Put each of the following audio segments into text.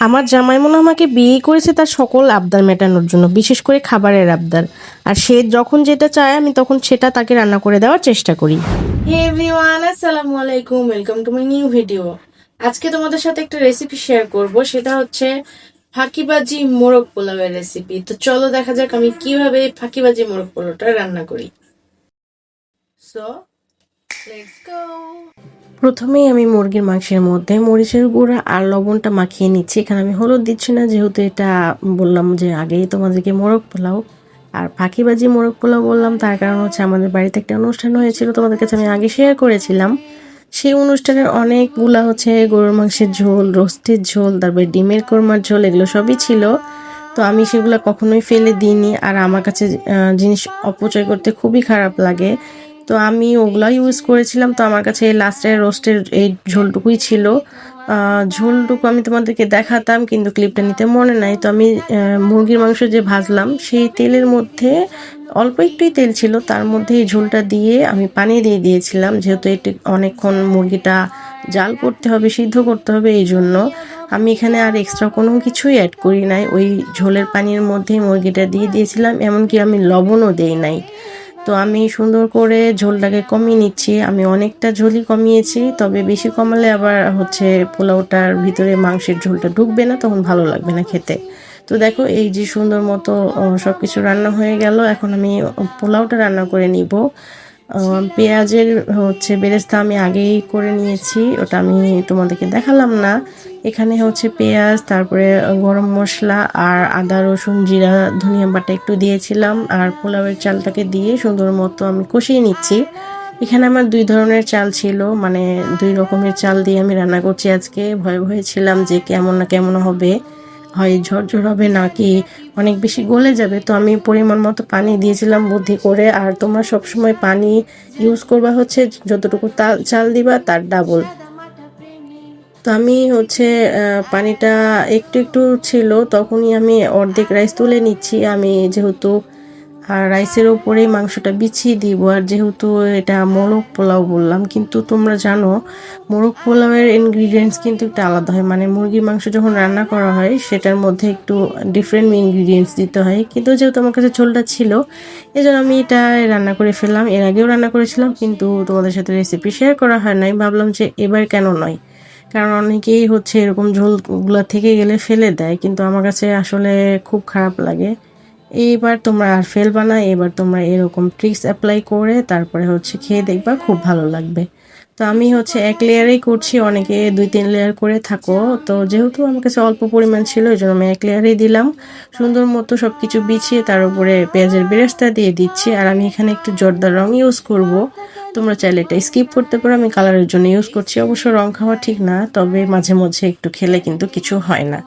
আমার জামাই মনে আমাকে বিয়ে করেছে তার সকল আবদার মেটানোর জন্য, বিশেষ করে খাবারের আবদার। আর সে যখন যেটা চায়, আমি তখন সেটা তাকে রান্না করে দেওয়ার চেষ্টা করি। এভরিওয়ান আসসালামু আলাইকুম welcome to my new video আজকে তোমাদের সাথে একটা রেসিপি শেয়ার করব, সেটা হচ্ছে ফাঁকিবাজি মোরগ পোলাওয়ের রেসিপি তো চলো দেখা যাক আমি কীভাবে ফাঁকিবাজি মোরগ পোলাওটা রান্না করি। সো লেটস গো প্রথমেই আমি মুরগির মাংসের মধ্যে মরিচের গুঁড়া আর লবণটা মাখিয়ে নিচ্ছি। এখানে আমি হলুদ দিচ্ছি না, যেহেতু এটা বললাম যে আগেই তোমাদেরকে মোরগ পোলাও আর ফাঁকিবাজি মোরগ পোলাও বললাম, তার কারণ হচ্ছে আমাদের বাড়িতে একটা অনুষ্ঠান হয়েছিল, তোমাদের কাছে আমি আগে শেয়ার করেছিলাম। সেই অনুষ্ঠানের অনেকগুলা হচ্ছে গরুর মাংসের ঝোল, রোস্টের ঝোল, তারপরে ডিমের কোরমার ঝোল, এগুলো সবই ছিল। তো আমি সেগুলো কখনোই ফেলে দিইনি আর আমার কাছে জিনিস অপচয় করতে খুবই খারাপ লাগে। তো আমি ওগুলো ইউজ করেছিলাম। তো আমার কাছে লাস্টের রোস্টের এই ঝোলটুকুই ছিল। ঝোলটুকু আমি তোমাদেরকে দেখাতাম, কিন্তু ক্লিপটা নিতে মনে নাই। তো আমি মুরগির মাংস যে ভাজলাম, সেই তেলের মধ্যে অল্প একটুই তেল ছিল। তার মধ্যে এই ঝোলটা দিয়ে আমি পানি দিয়ে দিয়েছিলাম, যেহেতু এটি অনেকক্ষণ মুরগিটা জাল করতে হবে, সিদ্ধ করতে হবে, এই জন্য। আমি এখানে আর এক্সট্রা কোনো কিছুই অ্যাড করি নাই। ওই ঝোলের পানির মধ্যেই মুরগিটা দিয়ে দিয়েছিলাম, এমনকি আমি লবণও দেই নাই। তো আমি সুন্দর করে ঝোলটাকে কমিয়ে নিচ্ছি। আমি অনেকটা ঝোলই কমিয়েছি, তবে বেশি কমালে আবার হচ্ছে পোলাওটার ভিতরে মাংসের ঝোলটা ঢুকবে না, তখন ভালো লাগবে না খেতে। তো দেখো, এই যে সুন্দর মতো সব কিছু রান্না হয়ে গেল। এখন আমি পোলাওটা রান্না করে নিব। পেঁয়াজের হচ্ছে বেরেস্তা আমি আগেই করে নিয়েছি, ওটা আমি তোমাদেরকে দেখালাম না। এখানে হচ্ছে পেঁয়াজ, তারপরে গরম মশলা আর আদা, রসুন, জিরা, ধনিয়া বাটা একটু দিয়েছিলাম, আর পোলাওয়ের চালটাকে দিয়ে সুন্দর মতো আমি কষিয়ে নিচ্ছি। এখানে আমার দুই ধরনের চাল ছিল মানে দুই রকমের চাল দিয়ে আমি রান্না করছি আজকে। ভয়ে ভয়ে ছিলাম যে কেমন না কেমন হবে। হয়, ঝরঝর হবে, নাকি অনেক বেশি গলে যাবে। তো আমি পরিমাণ মতো পানি দিয়েছিলাম বুদ্ধি করে। আর তোমরা সবসময় পানি ইউজ করবা হচ্ছে যতটুকু তাল, চাল দিবা তার ডাবল তো আমি হচ্ছে পানিটা একটু একটু ছিল, তখনই আমি অর্ধেক রাইস তুলে নিচ্ছি। আমি যেহেতু আর রাইসের ওপরেই মাংসটা বিছিয়ে দিব। আর যেহেতু এটা মোরগ পোলাও বললাম, কিন্তু তোমরা জানো, মোরগ পোলাওয়ের ইনগ্রিডিয়েন্টস কিন্তু একটু আলাদা হয়। মানে মুরগির মাংস যখন রান্না করা হয়, সেটার মধ্যে একটু ডিফারেন্ট ইনগ্রিডিয়েন্টস দিতে হয়। কিন্তু যেহেতু আমার কাছে ঝোলটা ছিল এই জন্য আমি এটা রান্না করে ফেললাম। এর আগেও রান্না করেছিলাম, কিন্তু তোমাদের সাথে রেসিপি শেয়ার করা হয় নাই। ভাবলাম যে এবার কেন নয়? কারণ অনেকেই হচ্ছে এরকম ঝোলগুলো থেকে গেলে ফেলে দেয়, কিন্তু আমার কাছে আসলে খুব খারাপ লাগে। এইবার তোমরা আর ফেলবা না এবার তোমরা এরকম ট্রিক্স অ্যাপ্লাই করে তারপরে হচ্ছে খেয়ে দেখবা খুব ভালো লাগবে। তো আমি হচ্ছে এক লেয়ারেই করছি, অনেকে দুই তিন লেয়ার করে থাকো। তো যেহেতু আমার কাছে অল্প পরিমাণ ছিল ওই জন্য আমি এক লেয়ারেই দিলাম। সুন্দর মতো সব কিছু বিছিয়ে তার উপরে পেঁয়াজের বেরেস্তা দিয়ে দিচ্ছি। আর আমি এখানে একটু জর্দার রং ইউজ করব। তোমরা চাইলে এটা স্কিপ করতে পারো, আমি কালারের জন্য ইউজ করছি। অবশ্য রং খাওয়া ঠিক না, তবে মাঝে মাঝে একটু খেলে কিন্তু কিছু হয় না।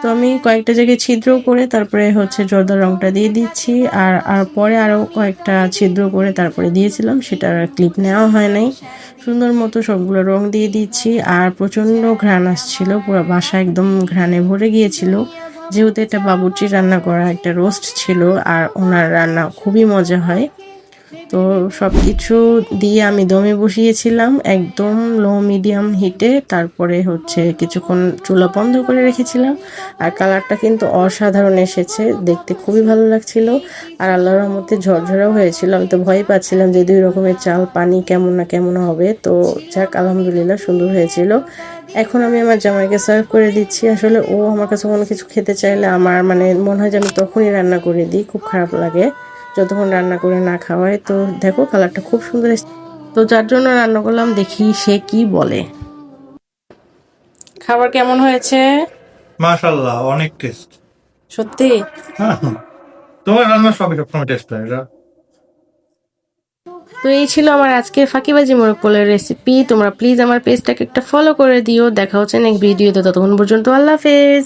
তো আমি কয়েকটা জায়গায় ছিদ্র করে তারপরে হচ্ছে জর্দার রংটা দিয়ে দিচ্ছি। আর আর পরে আরও কয়েকটা ছিদ্র করে তারপরে দিয়েছিলাম, সেটার ক্লিপ নেওয়া হয় নাই। সুন্দর মতো সবগুলো রং দিয়ে দিচ্ছি। আর প্রচণ্ড ঘ্রাণ আসছিল, পুরো বাসা একদম ঘ্রাণে ভরে গিয়েছিল। যেহেতু এটা বাবুর্চি রান্না করা একটা রোস্ট ছিল, আর ওনার রান্না খুবই মজা হয়। তো সব কিছু দিয়ে আমি দমে বসিয়েছিলাম, একদম লো মিডিয়াম হিটে তারপরে হচ্ছে কিছুক্ষণ চুলা বন্ধ করে রেখেছিলাম। আর কালারটা কিন্তু অসাধারণ এসেছে, দেখতে খুবই ভালো লাগছিল। আর আল্লাহর রহমতে ঝরঝরাও হয়েছিল, আমি তো ভয় পাচ্ছিলাম যে দুই রকমের চাল, পানি কেমন না কেমন হবে। তো যাক, আলহামদুলিল্লাহ সুন্দর হয়েছিল। এখন আমি আমার জামাইকে সার্ভ করে দিচ্ছি। আসলে ও আমার কাছে কোনো কিছু খেতে চাইলে আমার মানে মনে হয় যে আমি তখনই রান্না করে দিই, খুব খারাপ লাগে। যতক্ষণ রান্না করে না খাওয়ায় তো দেখো কালারটা খুব সুন্দর এসেছে। তো যার জন্য রান্না করলাম দেখি সে কি বলে। খাবার কেমন হয়েছে? মাশাল্লাহ অনেক টেস্ট সত্যি? হ্যাঁ হ্যাঁ। তোমার রান্না সবই সবসময় টেস্ট হয় এটা। তো এই ছিল আমার আজকের ফাঁকিবাজি মোরগ পোলের রেসিপি তোমরা প্লিজ আমার পেজটাকে একটা ফলো করে দিও। দেখা হচ্ছে নেক্সট ভিডিওতে ততক্ষণ পর্যন্ত আল্লাহ হাফেজ।